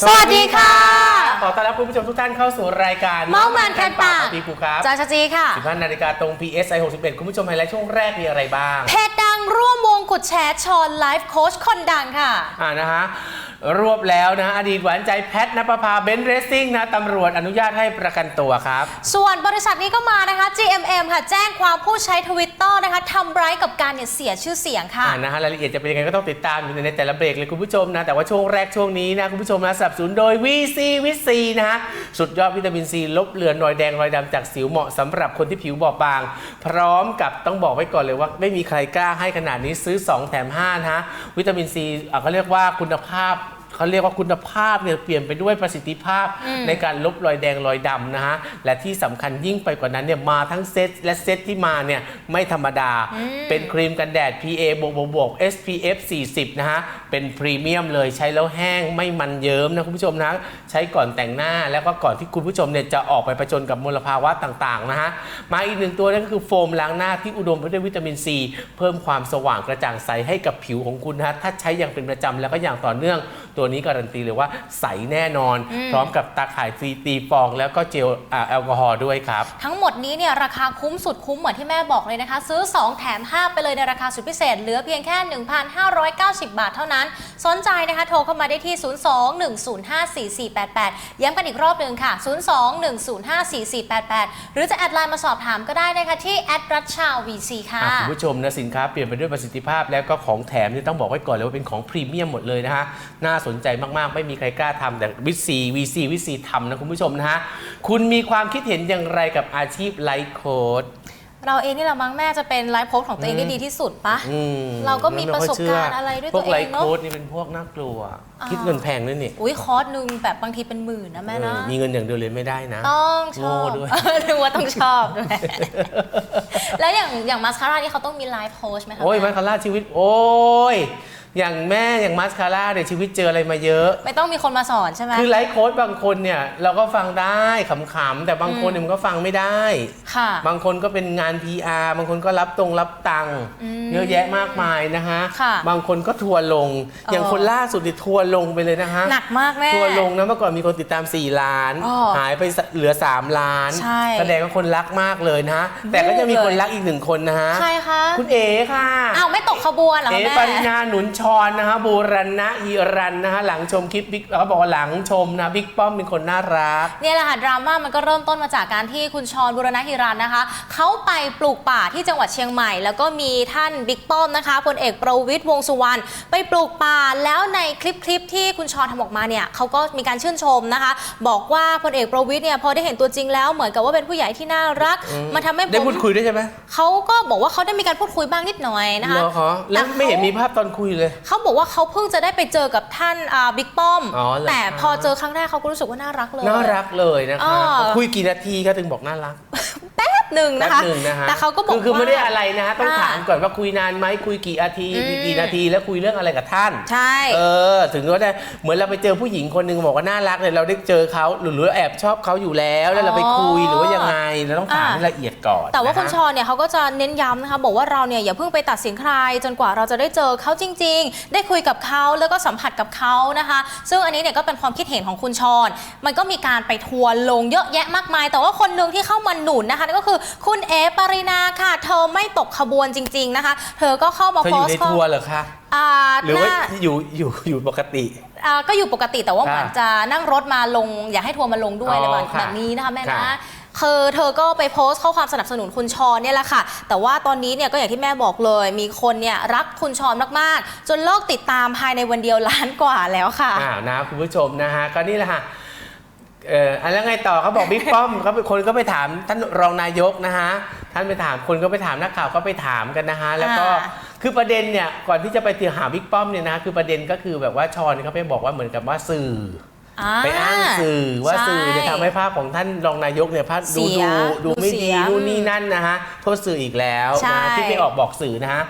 สวัสดีค่ะ ขอต้อนรับคุณผู้ชมทุกท่านเข้าสู่รายการเมาส์มันคันปากปีกูครับจาชจีค่ะ 15นาฬิกาตรง PSI 61 คุณผู้ชมไฮไลท์ช่วงแรกมีอะไรบ้าง เพจดั งร่วมวงกุดแชร์ชอนไลฟ์โค้ชคนดังค่ะ อ่านะฮะรวบแล้วนะอดีตหวานใจแพทนปภาเบนซ์เรสซิ่งนะตำรวจอนุญาตให้ประกันตัวครับ ส่วนบริษัทนี้ก็มานะคะ GMM ค่ะ แจ้งความผู้ใช้ทวิตเตอร์นะคะทำร้ายกับการเนี่ยเสียชื่อเสียงค่ะ อ่านะฮะรายละเอียดจะเป็นยังไงก็ต้องติดตามอยู่ในแต่ละเบรกเลยคุณผู้ชมนะ แต่ว่าช่วงแรกช่วงนี้นะคุณผู้ชมนะสนับสนุนโดย VC วิซีนะฮะสุดยอดวิตามินซีลบเลือนรอยแดงรอยดำจากสิวเหมาะสำหรับคนที่ผิวบอบบาง พร้อมกับต้องบอกไว้ก่อนเลยว่า ไม่มีใครกล้าให้ขนาดนี้ซื้อ 2 แถม5นะฮะวิตามินซีเขาเรียกว่าคุณภาพ เขาเรียกว่าคุณภาพเนี่ยเปลี่ยนไปด้วยประสิทธิภาพในการลบรอยแดงรอยดำนะฮะและที่สำคัญยิ่งไปกว่านั้นเนี่ยมาทั้งเซตและเซตที่มาเนี่ยไม่ธรรมดา เป็นครีมกันแดด PA บวกบวกบวก SPF 40 นะฮะ เป็นพรีเมียมเลยใช้แล้วแห้งไม่มันเยิ้มนะคุณผู้ชมนะ ใช้ก่อนแต่งหน้าแล้วก็ก่อนที่คุณผู้ชมเนี่ยจะออกไปประจนกับมลภาวะต่างๆนะฮะ มาอีกหนึ่งตัวนั่นก็คือโฟมล้างหน้าที่อุดมไปด้วยวิตามินซีเพิ่มความสว่างกระจ่างใสให้กับผิวของคุณนะฮะถ้าใช้อย่างเป็นประจำแล้วก็อย่างต่อเนื่องตัวนี้การันตีเลยว่าใสแน่นอน พร้อมกับตาข่ายซีตีฟอง แล้วก็เจลอ่าแอลกอฮอล์ด้วยครับ ทั้งหมดนี้เนี่ยราคาคุ้มสุดคุ้มเหมือนที่แม่บอกเลยนะคะ ซื้อ 2 แถม 5 ไปเลยในราคาสุดพิเศษ เหลือเพียงแค่ 1,590 บาทเท่านั้น สนใจนะคะโทรเข้ามาได้ที่ 02-105-4488 ย้ำกันอีกรอบหนึ่งค่ะ 02-105-4488 หรือจะแอดไลน์มาสอบถามก็ได้นะคะที่แอดรัชชาวีซีค่ะอะคุณผู้ชมนะสินค้าเปลี่ยนไปด้วยประสิทธิภาพ แล้วก็ของแถมนี่ต้องบอกไว้ก่อนเลยว่าเป็นของพรีเมียมหมดเลยนะฮะน่าสนใจมากๆ ไม่มีใครกล้าทำแต่วิซีวีซีวิซีทำนะคุณผู้ชมนะฮะคุณมีความคิดเห็นอย่างไรกับอาชีพไลฟ์โค้ด เราเองนี่แหละมั้งแม่จะเป็นไลฟ์โค้ชของตัวเองได้ดีที่สุดปะ อืมเราก็มีไประสบการณ์อะไรด้วยพวกตัวเองไลฟ์เนอะโค้ดนี่เป็นพวกน่ากลัวอ่าคิดเงินแพงด้วยนี่อุ้ยคอร์สหนึ่งแบบบางทีเป็นหมื่นนะแม่นะ เออมีเงินอย่างเดียวเลยไม่ได้นะ ต้องชอบโง่ด้วยนึกว่าต้องชอบด้วยแล้วอย่างอย่างมาสคาร่านี่เขาต้องมีไลฟ์โค้ชไหมคะโอ้ยแม่มาสคาร่าชีวิต โอ้ย อย่างแม่อย่างมาสคาร่าเนี่ยชีวิตเจออะไรมาเยอะ ไม่ต้องมีคนมาสอนใช่ไหมคือไลฟ์โค้ดบางคนเนี่ยเราก็ฟังได้ขำๆแต่บางคนเนี่ยมันก็ฟังไม่ได้ ค่ะ บางคนก็เป็นงาน PR บางคนก็รับตรงรับตังค์อืมเยอะแยะมากมายนะฮะ ค่ะบางคนก็ทัวร์ลงออย่างคนล่าสุดเนี่ยทัวร์ลงไปเลยนะฮะหนักมากแม่ทัวร์ลงนะเมื่อก่อนมีคนติดตาม 4 ล้าน อ๋อหายไปเหลือ 3 ล้าน ใช่แสดงว่าคนรักมากเลยนะฮะแต่ก็จะมีคนรักอีกหนึ่งคนนะฮะใครคะ คุณเอ๋ค่ะอ้าวไม่ตกขบวนเหรอเอ๋คะแม่ ปรินาหนุนชรนะฮะบูรณะฮิรันนะฮะหลังชมคลิปบิ๊กเขาบอกว่าหลังชมนะบิ๊กป้อมเป็นคนน่ารัก เนี่ยแหละค่ะดราม่ามันก็เริ่มต้นมาจากการที่คุณชรบุรณฮิรันนะคะเขาไปปลูกป่าที่จังหวัดเชียงใหม่ แล้วก็มีท่านบิ๊กป้อมนะคะพลเอกประวิตยวงษ์สุวรรณไปปลูกป่าแล้วในคลิปคลิปที่คุณชรทำออกมาเนี่ยเขาก็มีการชื่นชมนะคะ บอกว่าพลเอกประวิตยเนี่ยพอได้เห็นตัวจริงแล้วเหมือนกับว่าเป็นผู้ใหญ่ที่น่ารัก มันทำให้ผได้มพูดคุยด้วยใช่ไหมเขาก็บอกว่าเขาได้มีการพูดคุยบ้างนิดหน่อยนะคะเหรอคะแล้วต่ขาไม่เห็นมีภาพตอนคุยเลยเขาบอกว่าเขาเพิ่งจะได้ไปเจอกับท่านอ่าบิ๊กป้อม อ๋อเหรอแต่คะ พอเจอครั้งแรกเขาก็รู้สึกว่าน่ารักเลย น่ารักเลยนะอ่คะาคุยกี่นาทีก็ถึงบอกน่ารักแป๊บ หนึ่งแป๊นะบคะหนึ่งนะฮะแต่เขาก็บอกคือคือว่าไม่ได้อะไรนะฮะต้องอ่า ถามก่อนว่าคุยนานไหมคุยกี่นาทีอืมกี่นาทีแล้วคุยเรื่องอะไรกับท่าน ใช่ เออถึงก็ได้เหมือนเราไปเจอผู้หญิงคนหนึ่งบอกว่าน่ารักเลยเราได้เจอเขาหรือหรือแอบชอบเขาอยู่แล้วแล้วเราไปคุยหรือว่ายังไงเราต้องถามอ่า ให้ละเอียดก่อนแต่ว่าคุณนะชฮะรเนี่ยเขาก็จะเน้นย้ำนะคะ บอกว่าเราเนี่ยอย่าเพิ่งไปตัดสินใคร จนกว่าเราจะได้เจอเขาจริง ๆ ได้คุยกับเขาแล้วก็สัมผัสกับเขานะคะ ซึ่งอันนี้เนี่ยก็เป็นความคิดเห็นของคุณชรมันก็มีการไปทัวร์ลงเยอะแยะมากมาย แต่ว่าคนหนึ่งที่เข้ามาหนุนนะคะนั่นก็คือคุณเอปรินาค่ะ เธอไม่ตกขบวนจริง ๆนะคะ เธอก็เข้ามาเธอโพอยู่สในต์ข้อทัวร์เหรอคะ อ่าหรือว่าน่า อยู่อยู่อยู่ปกติ อ่าก็อยู่ปกติแต่ว่าอ่าเหมือนจะนั่งรถมาลง อยากให้ทัวร์มาลงด้วยอ๋ออะไรแบบค่ะแบบนี้นะคะแม่ค่ะนะคือเธอก็ไปโพสต์ข้อความสนับสนุนคุณชรเนี่ยแหละค่ะ แต่ว่าตอนนี้เนี่ยก็อย่างที่แม่บอกเลย มีคนเนี่ยรักคุณชรมาก ๆ จนเลิกติดตามภายในวันเดียวล้านกว่าแล้วค่ะ อ้าวนะคุณผู้ชมนะฮะก็นี่แหละฮะ เอ่ออะแล้วไงต่อเขาบอกบิ๊กป้อมเขาเป็นคนก็ไปถามท่านรองนายกนะฮะท่านไปถามคนก็ไปถามนักข่าวก็ไปถามกันนะฮะแล้วก็อ่า คือประเด็นเนี่ยก่อนที่จะไปเตียหาบิ๊กป้อมเนี่ยนะคือประเด็นก็คือแบบว่าชอนเขาไปบอกว่าเหมือนกับว่าสื่อ อ่า ไปอ้างสื่อว่าใช่สื่อจะทำให้ภาพของท่านรองนายกเนี่ยภาพดูเสียดูดูไม่ดูเสีดียนู่นนี่นั่นนะฮะโทษสื่ออีกแล้วใช่นะที่ไม่ออกบอกสื่อนะฮะ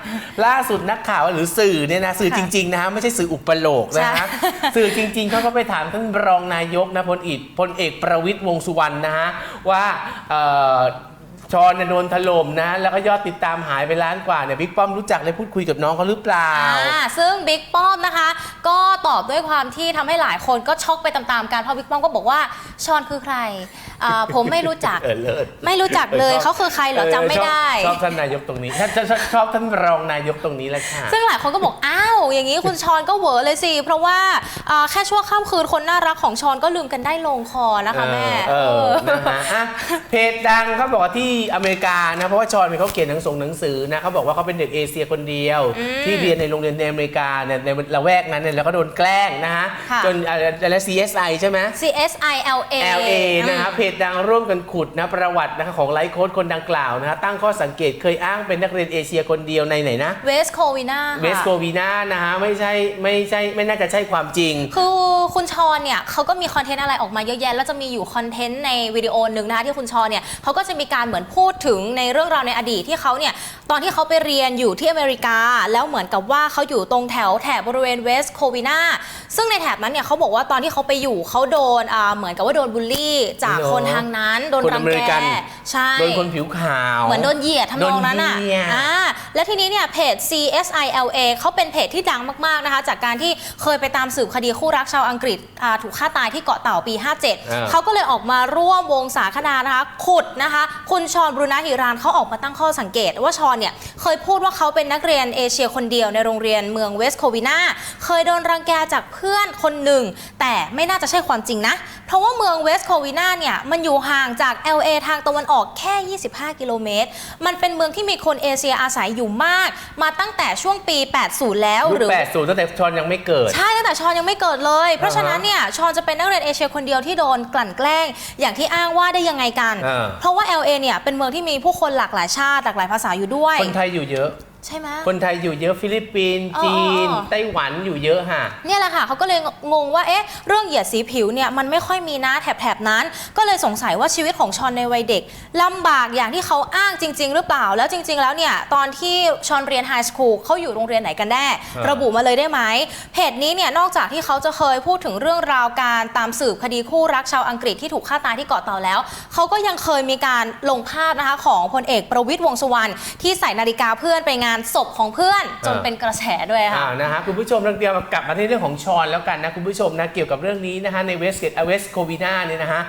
ล่าสุดนักข่าวหรือสื่อเนี่ยนะสื่อค่ะจริงๆนะฮะไม่ใช่สื่ออุปโลกนะฮะใช่ สื่อจริงๆเขาก็ไปถามท่านรองนายกนะพลเอกพลเอกประวิตยวงษ์สุวรรณนะฮะว่าเอ่อ ชอนเนี่ยโดนถล่มนะ แล้วก็ยอดติดตามหายไปล้านกว่าเนี่ยบิ๊กป้อมรู้จักเลยพูดคุยกับน้องเขาหรือเปล่า อ่าซึ่งบิ๊กป้อมนะคะ ก็ตอบด้วยความที่ทำให้หลายคนก็ช็อกไปตามๆกันเพราะบิ๊กป้อมก็บอกว่าชอนคือใครอ่าผมไม่รู้จัก เออเลิศไม่รู้จักเลยเขาคือใครเหรอจำไม่ได้ ชอบชอบท่านนายกตรงนี้ชอบชอบชอบชอบท่านรองนายกตรงนี้แหละค่ะ ซึ่งหลายคนก็บอก อ้าว อย่างนี้คุณชอนก็เหวอเลยสิ เพราะว่าอ่าแค่ชั่วข้ามคืนคนน่ารักของชอนก็ลืมกันได้ลงคอนะคะแม่เออเอเอออนะฮะอะเพจดังเขาบอกว่าที่อเมริกานะเพราะว่าชอนเป็นเขาเขียนหนังสงหนังสือนะเขาบอกว่าเขาเป็นเด็กเอเชียคนเดียว ที่เรียนในโรงเรียนในอเมริกาเนี่ยในละแวกนั้นเนี่ยแล้วก็โดนแกล้งนะฮะค่ะ จนอะไรอะไร CSI ใช่ไหม CSILA LA นะครับเพจดังร่วมกันขุดนะประวัตินะคะของไลฟ์โค้ดคนดังกล่าวนะฮะตั้งข้อสังเกตเคยอ้างเป็นนักเรียนเอเชียคนเดียวในไหนนะเวสโควินาเวสโกวีนานะฮะไม่ใช่ไม่ใช่ไม่น่าจะใช่ความจริง คือคุณชอนเนี่ยเขาก็มีคอนเทนต์อะไรออกมาเยอะแยะ แล้วจะมีอยู่คอนเทนต์ในวิดีโอหนึ่งนะคะที่คุณชอนเนี่ยเขาก็จะมีการเหมือนพูดถึงในเรื่องราวในอดีตที่เขาเนี่ยตอนที่เขาไปเรียนอยู่ที่อเมริกา แล้วเหมือนกับว่าเขาอยู่ตรงแถวแถบบริเวณเวสโควินาซึ่งในแถบนั้นเนี่ยเขาบอกว่าตอนที่เขาไปอยู่เขาโดนอ่าเหมือนกับว่าโดนบูลลี่จากเหรอคนทางนั้น โดนคนรัองเมริแกกัน ใช่ โดนคนผิวขาว เหมือนโดนเหยียดทำนองนั้นอะโดนเหยียด อ่า และทีนี้เนี่ยเพจ CSILA เขาเป็นเพจที่ดังมากๆนะคะ จากการที่เคยไปตามสืบคดีคู่รักชาวอังกฤษอ่าถูกฆ่าตายที่เกาะเต่าปี 57 เขาก็เลยออกมาร่วมวงสาคนานะคะ ขุดนะคะ คุณชอนบรูนาฮิรานเขาออกมาตั้งข้อสังเกต ว่าชอนเนี่ยเคยพูดว่าเขาเป็นนักเรียนเอเชียคนเดียวในโรงเรียนเมืองเวสโควินาเคยโดนรังแกจากเพื่อนคนหนึ่ง แต่ไม่น่าจะใช่ความจริงนะ เพราะว่าเมืองเวสโควินาเนี่ยมันอยู่ห่างจาก LA ทางตะวันออกแค่ 25 กิโลเมตร มันเป็นเมืองที่มีคนเอเชียอาศัยอยู่มาก มาตั้งแต่ช่วงปี 80 แล้วยุหรือค80ตั้งแต่ชอนยังไม่เกิด ใช่ตั้งแต่ชอนยังไม่เกิดเลย เพราะอ่าฮะฉะนั้นเนี่ยชอนจะเป็นนักเรียนเอเชียคนเดียวที่โดนกลั่นแกล้ง อย่างที่อ้างว่าได้ยังไงกันอ่าเพราะว่า LA เนี่ยเป็นเมืองที่มีผู้คนหลากหลายชาติหลากหลายภาษาอยู่ด้วย คนไทยอยู่เยอะ ใช่ไหม คนไทยอยู่เยอะฟิลิปปินส์อ๋อจีน อ๋อ ไต้หวันอยู่เยอะฮะเนี่ยแหละค่ะเขาก็เลยงงว่าเอ๊ะเรื่องเหยียดสีผิวเนี่ยมันไม่ค่อยมีนะแถบๆนั้น ก็เลยสงสัยว่าชีวิตของชอนในวัยเด็กลำบากอย่างที่เขาอ้างจริง ๆ หรือเปล่า แล้วจริง ๆ แล้วเนี่ยตอนที่ชอนเรียนไฮสคูลเขาอยู่โรงเรียนไหนกันแน่อ่าระบุมาเลยได้ไหมเพจนี้เนี่ยนอกจากที่เขาจะเคยพูดถึงเรื่องราวการตามสืบคดีคู่รักชาวอังกฤษที่ถูกฆ่าตายที่เกาะเต่าแล้วเขาก็ยังเคยมีการลงภาพนะคะของพลเอกประวิตยวงษ์สุวรรณที่ใส่นาฬิกาเพื่อนไปงานศพของเพื่อนจนเป็นกระแสด้วยค่ะ อ่านะฮะคุณผู้ชมเราเดียวกลับมาที่เรื่องของชอนแล้วกันนะคุณผู้ชมนะเกี่ยวกับเรื่องนี้นะฮะในเวสเกตเวสโควินาเนี่ยนะฮะ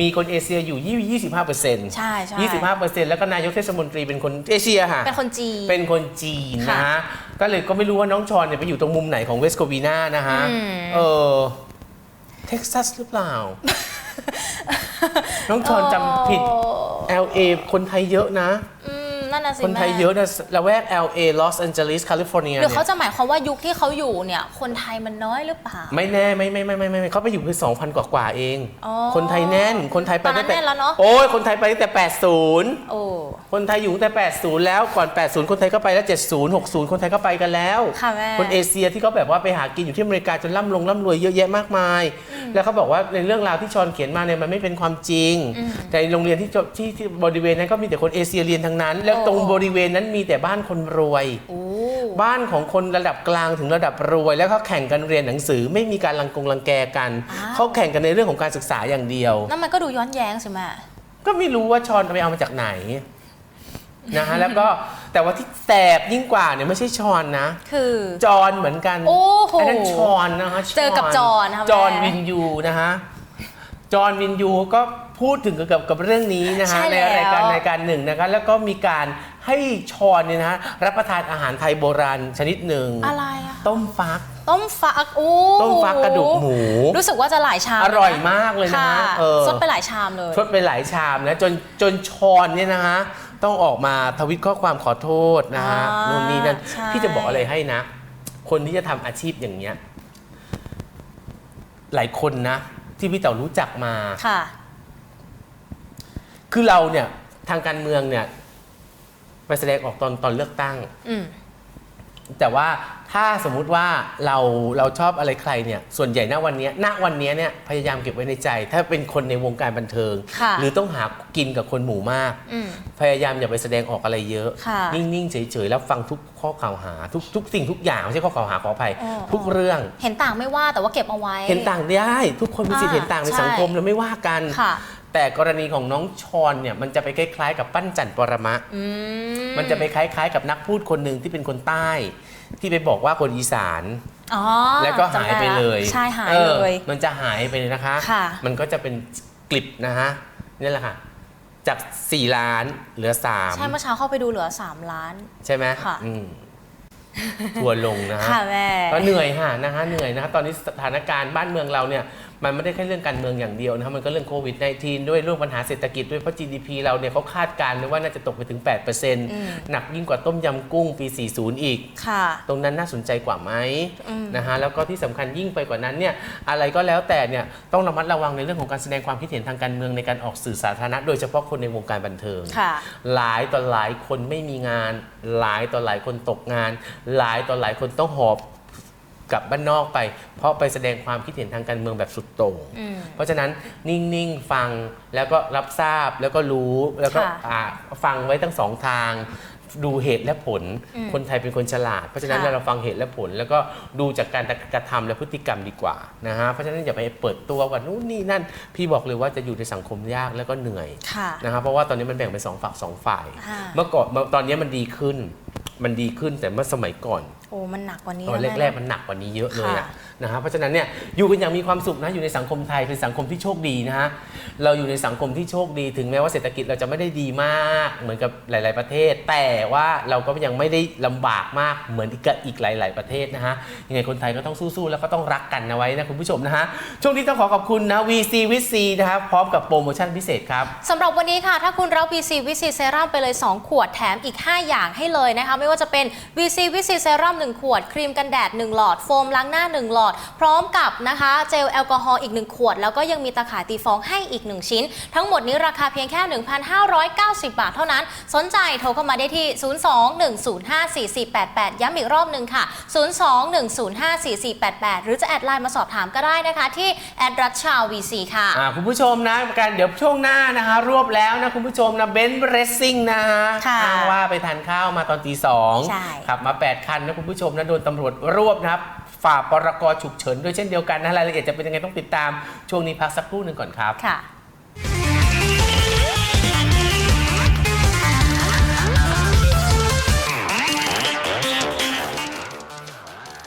มีคนเอเชียอยู่ 25เปอร์เซ็นต์ใช่ใช่25เปอร์เซ็นต์แล้วก็นายกเทศมนตรีเป็นคนเอเชียค่ะ เป็นคนจีน เป็นคนจีนนะฮะ ก็เลยก็ไม่รู้ว่าน้องชอนเนี่ยไปอยู่ตรงมุมไหนของเวสโควีนานะฮะ อืม เออเท็กซัสหรือเปล่า น้องชอนจำผิด LA คนไทยเยอะนะ อืม นั่นน่ะสิคนไทยแม่ เยอะนะละแวก LA ลอสแอนเจลิสแคลิฟอร์เนียหรือเนี่เขายจะหมายความว่ายุคที่เขาอยู่เนี่ย คนไทยมันน้อยหรือเปล่า ไม่แน่ไม่ไม่ไม่ไม่ไม่ไม่เขาไปอยู่เพียง2,000 กว่ากว่าๆเอง อ๋อคนไทยแน่น คนไทยไปตอนนั้นตั้งแต่แน่นแล้วเนอะ โอ้ยคนไทยไปตั้งแต่ 80 โอ้ คนไทยอยู่ตั้งแต่ 80 แล้วก่อน 80 คนไทยก็ไปแล้ว 70 60 คนไทยก็ไปกันแล้วค่ะแม่คนเอเชียที่เขาแบบว่าไปหากินอยู่ที่อเมริกาจนร่ำลงร่ำรวยเยอะแยะมากมาย แล้วเขาบอกว่าในเรื่องราวที่ชอนเขียนมาเนี่ยมันไม่เป็นความจริง แต่ในโรงเรียนที่จบที่ที่บริเวณนั้นก็มีแต่คนเอเชียเรียนทั้งนั้น แล้วตรงบริเวณนั้นมีแต่บ้านคนรวยโอ้บ้านของคนระดับกลางถึงระดับรวย แล้วเขาแข่งกันเรียนหนังสือไม่มีการรังกงรังแกกันอ้าวเขาแข่งกันในเรื่องของการศึกษาอย่างเดียวนั่นมันก็ดูย้อนแย้งสิแม่ก็ไม่รู้ว่าชอนไปเอามาจากไหนนะฮะแล้วก็แต่ว่าที่แสบยิ่งกว่าเนี่ยไม่ใช่ชอนนะ คือจอนเหมือนกันโอ้โหนนั้นชอนนะฮะเจอกับจอนนะคะจอนแม่วินยูนะฮะจอนวินยูก็ พูดถึงเกี่ยวกับกับเรื่องนี้นะใช่ฮะในแล้ว รายการรายการหนึ่งนะคะแล้วก็มีการให้ชอนเนี่ยนะฮะรับประทานอาหารไทยโบราณชนิดหนึ่งอะไรอะต้มฟัก ต้มฟักโอ้ต้มฟักกระดูกหมู รู้สึกว่าจะหลายชามอร่อยเลนะมากเลยนะค่ะฮะเออ ซดไปหลายชามเลย ชดไปหลายชามนะจนจนชอนเนี่ยนะฮะต้องออกมาทวิตข้อความขอโทษนะฮะอ่านู่นนี่นั่นใช่ พี่จะบอกอะไรให้นะ คนที่จะทำอาชีพอย่างเงี้ย หลายคนนะ ที่พี่เต๋ารู้จักมา ค่ะ คือเราเนี่ยทางการเมืองเนี่ยไปแสดงออกตอนตอนเลือกตั้ง อืม แต่ว่าถ้าสมมุติว่าเราเราชอบอะไรใครเนี่ยส่วนใหญ่ณวันเนี้ยณวันเนี้ยเนี่ยพยายามเก็บไว้ในใจ ถ้าเป็นคนในวงการบันเทิง ค่ะ หรือต้องหากินกับคนหมู่มาก อืม พยายามอย่าไปแสดงออกอะไรเยอะ ค่ะ นิ่ง ๆ เฉยๆแล้วฟังทุกข้อกล่าวหา ทุกทุกสิ่งทุกอย่างไม่ใช่ข้อกล่าวหาขออภัยอ๋อทุกเรื่อง เห็นต่างไม่ว่าแต่ว่าเก็บเอาไว้ เห็นต่างได้ ทุกคนมีสิทธิ์อ่าเห็นต่างในใช่สังคมแล้วไม่ว่ากัน ค่ะ แต่กรณีของน้องชอนเนี่ยมันจะไปคล้าย ๆ กับปั้นจันปรมะ อืมมันจะไปคล้าย ๆ กับนักพูดคนหนึ่งที่เป็นคนใต้ ที่ไปบอกว่าคนอีสาน อ๋อแล้วก็หายไปเลยจำด้ะใช่หายออเลย มันจะหายไปเลยนะคะ ค่ะ มันก็จะเป็นกลิบนะฮะนี่แหละค่ะ จาก 4 ล้านเหลือ 3 ใช่เมื่อเช้าเข้าไปดูเหลือ 3 ล้าน ใช่ไหมค่ะ อืมทัวร์ลงนะฮะ ค่ะแม่ ก็เหนื่อยฮะนะฮะเหนื่อยนะฮะตอนนี้สถานการณ์บ้านเมืองเราเนี่ย มันไม่ได้แค่เรื่องการเมืองอย่างเดียวนะครับมันก็เรื่องโควิด -19 ด้วยเรื่องปัญหาเศรษฐกิจด้วยเพราะ GDP เราเนี่ยเขาคาดการณ์ไว้ว่าน่าจะตกไปถึง 8%หนักยิ่งกว่าต้มยำกุ้งปี 40 อีกค่ะตรงนั้นน่าสนใจกว่าไหมอืมนะฮะแล้วก็ที่สำคัญยิ่งไปกว่านั้นเนี่ยอะไรก็แล้วแต่เนี่ยต้องระมัดระวังในเรื่องของการแสดงความคิดเห็นทางการเมืองในการออกสื่อสาธารณะ โดยเฉพาะคนในวงการบันเทิงค่ะหลายต่อหลายคนไม่มีงาน หลายต่อหลายคนตกงาน หลายต่อหลายคนต้องหอบ กลับบ้านนอกไป เพราะไปแสดงความคิดเห็นทางการเมืองแบบสุดโต่งอืม เพราะฉะนั้นนิ่ง ๆ ฟังแล้วก็รับทราบแล้วก็รู้แล้วก็ค่ะอ่าฟังไว้ทั้งสองทาง ดูเหตุและผลอืมคนไทยเป็นคนฉลาด เพราะฉะนั้นค่ะ เราฟังเหตุและผล แล้วก็ดูจากการกระทำและพฤติกรรมดีกว่านะฮะเพราะฉะนั้นอย่าไปเปิดตัวว่านู่นนี่นั่น พี่บอกเลยว่าจะอยู่ในสังคมยากแล้วก็เหนื่อย ค่ะ นะครับเพราะว่าตอนนี้มันแบ่งเป็นสองฝักสองฝ่ายอ่าเมื่อก่อนเมื่อตอนนี้มันดีขึ้น มันดีขึ้นแต่เมื่อสมัยก่อนโอ้มันหนักกว่านี้ตอนนะแรกม่ๆมันหนักกว่านี้เยอะเลยอะค่ะ นะฮะเพราะฉะนั้นเนี่ยอยู่กันอย่างมีความสุขนะอยู่ในสังคมไทยเป็นสังคมที่โชคดีนะฮะเราอยู่ในสังคมที่โชคดี ถึงแม้ว่าเศรษฐกิจเราจะไม่ได้ดีมากเหมือนกับหลาย ๆประเทศ แต่ว่าเราก็ยังไม่ได้ลำบากมากเหมือนกับอีกหลาย ๆ ประเทศนะฮะยังไงคนไทยก็ต้องสู้ๆแล้วก็ต้องรักกันนะไว้นะคุณผู้ชมนะฮะช่วงนี้ต้องขอขอบคุณนะ VC วิซีนะครับพร้อมกับโปรโมชั่นพิเศษครับสำหรับวันนี้ค่ะ ถ้าคุณรับ VC วิซีเซรั่มไปเลย 2 ขวดแถมอีก 5 อย่างให้เลยนะคะไม่ว่าจะเป็น VC วิซีเซรั่ม1ขวดครีมกันแดด 1 หลอดโฟมล้างหน้า 1 หลอดพร้อมกับนะคะ เจลแอลกอฮอล์อีก 1 ขวด แล้วก็ยังมีตะข่ายตีฟองให้อีก 1 ชิ้น ทั้งหมดนี้ราคาเพียงแค่ 1,590 บาทเท่านั้น สนใจโทรเข้ามาได้ที่ 02-105-4488 ย้ำอีกรอบหนึ่งค่ะ 02-105-4488 หรือจะแอดไลน์มาสอบถามก็ได้นะคะ ที่แอดรัชชาว VC ค่ะอ่าคุณผู้ชมนะการเดี๋ยวช่วงหน้านะคะ รวบแล้วนะคุณผู้ชมนะเบนซ์เรสซิ่งนะฮะค่ะอ้างว่าไปทานข้าวมาตอนตีสองใช่ขับมา 8 คันนะคุณผู้ชมนะโดนตำรวจรวบนะครับ ฝ่าปรกฉุกเฉินด้วยเช่นเดียวกันนะรายละเอียดจะเป็นยังไงต้องติดตามช่วงนี้พักสักครู่หนึ่งก่อนครับค่ะ